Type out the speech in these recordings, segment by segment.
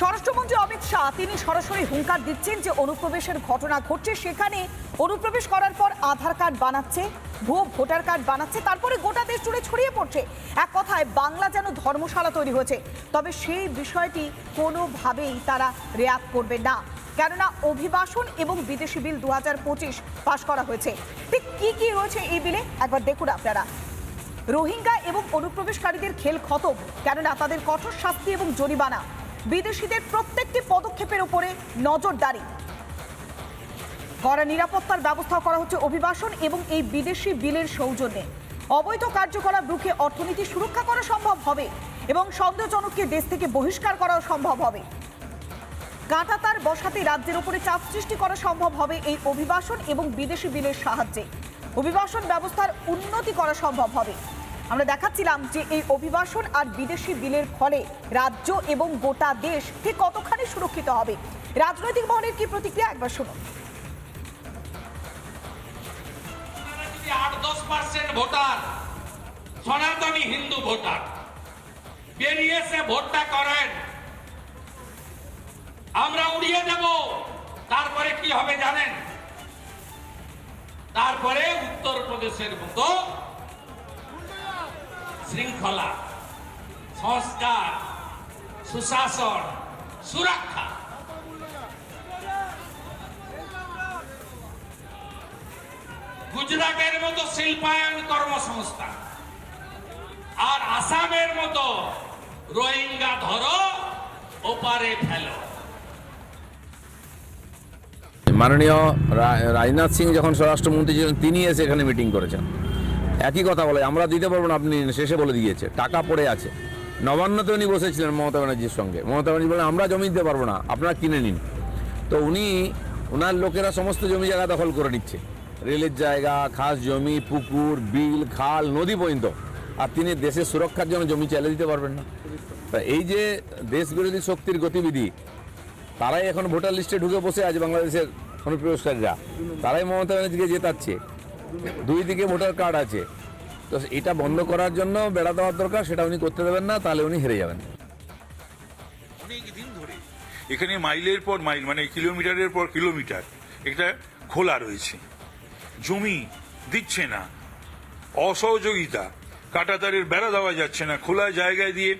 স্বরাষ্ট্রমন্ত্রী অমিত শাহ তিনি সরাসরি হুঙ্কার দিচ্ছেন যে অনুপ্রবেশের ঘটনা ঘটছে। সেখানে অনুপ্রবেশ করার পর আধার কার্ড বানাচ্ছে, ভুয়ো ভোটার কার্ড বানাচ্ছে, তারপরে গোটা দেশ জুড়ে ছড়িয়ে পড়ছে। এক কথায় বাংলা যেন ধর্মশালা তৈরি হয়েছে, তবে সেই বিষয়টি কোনোভাবেই তারা রেয়াত করবে না। কেননা অভিবাসন এবং বিদেশি বিল দু হাজার পঁচিশ পাশ করা হয়েছে। ঠিক কি কি রয়েছে এই বিলে? একবার দেখুন আপনারা। রোহিঙ্গা এবং অনুপ্রবেশকারীদের খেল খতম, কেননা তাদের কঠোর শাস্তি এবং জরিমানা। বিদেশিদের প্রত্যেকটি পদক্ষেপের উপরে নজরদারি। কড়া নিরাপত্তার ব্যবস্থা করা হচ্ছে অভিবাসন এবং এই বিদেশি বিলের সৌজন্যে। অবৈধ কার্যকলাপ রুখে অর্থনীতি সুরক্ষা করা সম্ভব হবে এবং সন্দেহজনককে দেশ থেকে বহিষ্কার করাও সম্ভব হবে। কাঁটাতার বসাতে রাজ্যের উপরে চাপ সৃষ্টি করা সম্ভব হবে এই অভিবাসন এবং বিদেশি বিলের সাহায্যে। অভিবাসন ব্যবস্থার উন্নতি করা সম্ভব হবে। আমরা দেখাচ্ছিলাম যে এই অভিবাসন আর বিদেশি বিলের ফলে রাজ্য এবং গোটা দেশ ঠিক কতখানি সুরক্ষিত হবে? রাজনৈতিক মহলের কি প্রতিক্রিয়া? একবার শুনুন। হিন্দু ভোটার। করেন। আমরা উড়িয়ে তারপরে কি হবে জানেন? তারপরে উত্তরপ্রদেশের মতো শৃঙ্খলা, সংস্কার, সুশাসন, সুরক্ষা। গুজরাটের মতো শিল্পায়ন কর্মসংস্থান আর আসামের মতো রোহিঙ্গা ধরো, ওপারে ফেলো। মাননীয় রাজনাথ সিং যখন স্বরাষ্ট্রমন্ত্রী ছিলেন, তিনি এসে এখানে মিটিং করেছেন। একই কথা বলে, আমরা দিতে পারব না, আপনি শেষে বলে দিয়েছে, টাকা পড়ে আছে। নবান্নতে উনি বসেছিলেন মমতা ব্যানার্জির সঙ্গে। মমতা ব্যানার্জি বলেন আমরা জমি দিতে পারব না, আপনারা কিনে নিন। তো উনি ওনার লোকেরা সমস্ত জমি জায়গা দখল করে নিচ্ছে। রেলের জায়গা, খাস জমি, পুকুর, বিল, খাল, নদী পর্যন্ত। আর তিনি দেশের সুরক্ষার জন্য জমি চালিয়ে দিতে পারবেন না। তা এই যে দেশ বিরোধী শক্তির গতিবিধি, তারাই এখন ভোটার লিস্টে ঢুকে বসে আছে বাংলাদেশের অনুপ্রবেশকারীরা। তারাই মমতা ব্যানার্জিকে জেতাচ্ছে। দুই দিকে ভোটার কার্ড আছে। তো এটা বন্ধ করার জন্য বেড়া দেওয়ার দরকার, সেটা উনি করতে দেবেন না, তাহলে উনি হেরে যাবেন। ধরে এখানে মাইলের পর মাইল মানে কিলোমিটারের পর কিলোমিটার একটা খোলা রয়েছে। জমি দিচ্ছে না। অসহযোগিতা। কাটাতারের বেড়া দেওয়া যাচ্ছে না। খোলা জায়গায় দিয়ে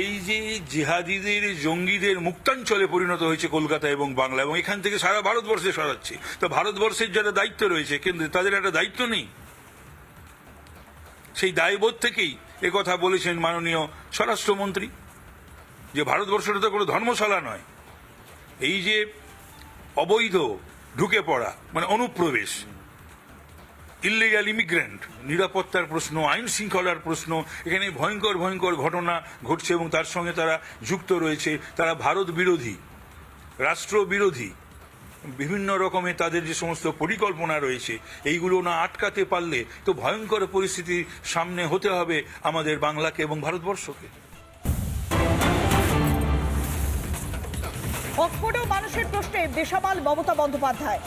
এই যে জিহাদিদের, জঙ্গিদের মুক্তাঞ্চলে পরিণত হয়েছে কলকাতা এবং বাংলা, এবং এখান থেকে সারা ভারতবর্ষে সরাচ্ছে। তো ভারতবর্ষের যারা দায়িত্ব রয়েছে, কিন্তু তাদের একটা দায়িত্ব নেই। সেই দায়বোধ থেকেই কথা বলেছেন মাননীয় স্বরাষ্ট্রমন্ত্রী, যে ভারতবর্ষটা তো কোনো ধর্মশালা নয়। এই যে অবৈধ ঢুকে পড়া মানে অনুপ্রবেশ ইলিগাল ইমিগ্রেন্ট নিরাপত্তার প্রশ্ন, আইন শৃঙ্খলার প্রশ্ন, এখানে ভয়ঙ্কর ভয়ঙ্কর ঘটনা ঘটছে এবং তার সঙ্গে তারা যুক্ত রয়েছে। তারা ভারত বিরোধী, রাষ্ট্র বিরোধী, বিভিন্ন রকমের তাদের যে সমস্ত পরিকল্পনা রয়েছে, এইগুলো না আটকাতে পারলে তো ভয়ঙ্কর পরিস্থিতির সামনে হতে হবে আমাদের বাংলাকে এবং ভারতবর্ষকে। অক্সফোর্ডেও মানুষের প্রশ্নে বেসামাল মমতা বন্দ্যোপাধ্যায়।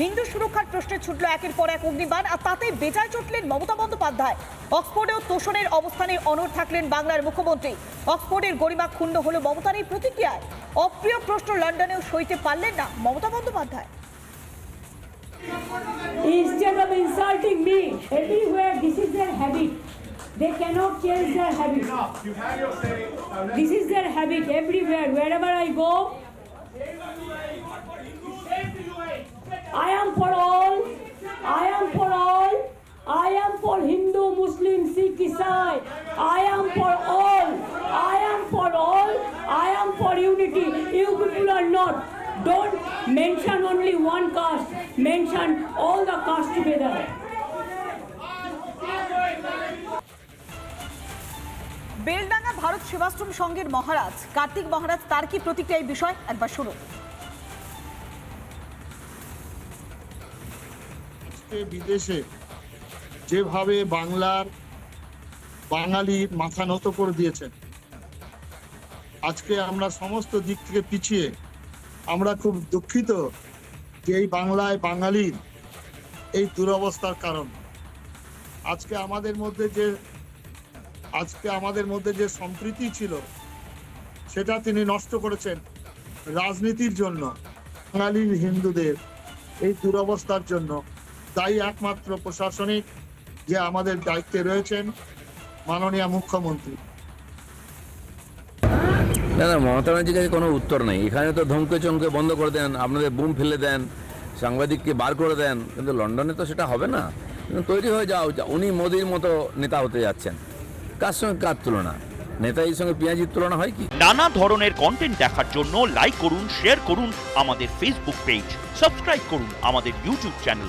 হিন্দু সুরক্ষার প্রশ্নে ছুটল একের পর এক অগ্নিবাণ আর তাতে বেজায় চটলেন মমতা বন্দ্যোপাধ্যায় অক্সফোর্ডেও তোষণের অবস্থানে অনড় থাকলেন বাংলার মুখ্যমন্ত্রী অক্সফোর্ডের গরিমা ক্ষুণ্ণ হলো মমতার এই প্রতিক্রিয়ায় অপ্রিয় প্রশ্ন লন্ডনেও সইতে পারলেন না Mamata Bandyopadhyay Instead of insulting me, everywhere this is their habit. They cannot change their habit. This is their habit everywhere. Wherever I go, I am for all. I am for all. I am for Hindu, Muslim, Sikh, Isai. I am for all. I am for all. I am for unity. You people are not. Don't mention only one caste. Mention all the castes together. Beldanga Bharat Sevashram সংঘের মহারাজ কার্তিক মহারাজ তার কি প্রতিক্রিয়া এই বিষয় একবার শুনুন আজকে বিদেশে যেভাবে বাংলার বাঙালির মাথা নত করে দিয়েছেন, আজকে আমরা সমস্ত দিক থেকে পিছিয়ে আমরা খুব দুঃখিত যে এই বাংলায় বাঙালির এই দুরবস্থার কারণ। আজকে আমাদের মধ্যে যে, আজকে আমাদের মধ্যে যে সম্প্রীতি ছিল, সেটা তিনি নষ্ট করেছেন রাজনীতির জন্য, বাঙালির হিন্দুদের এই দুরবস্থার জন্য। দায়ী একমাত্র প্রশাসনিক যে আমাদের দায়িত্বে রয়েছেন মাননীয় মুখ্যমন্ত্রী। না না মমতা ব্যানার্জির কাছে কোনো উত্তর নেই। এখানে তো ধমকে চমকে বন্ধ করে দেন আপনাদের বুম ফেলে দেন সাংবাদিককে বার করে দেন কিন্তু লন্ডনে তো সেটা হবে না। কিন্তু তৈরি হয়ে যাও যা- উনি মোদির মতো নেতা হতে যাচ্ছেন। কার সঙ্গে কার তুলনা? নেতাজির সঙ্গে পেঁয়াজির তুলনা হয় কি? নানা ধরনের কন্টেন্ট দেখার জন্য লাইক করুন শেয়ার করুন আমাদের ফেসবুক পেজ সাবস্ক্রাইব করুন আমাদের ইউটিউব চ্যানেল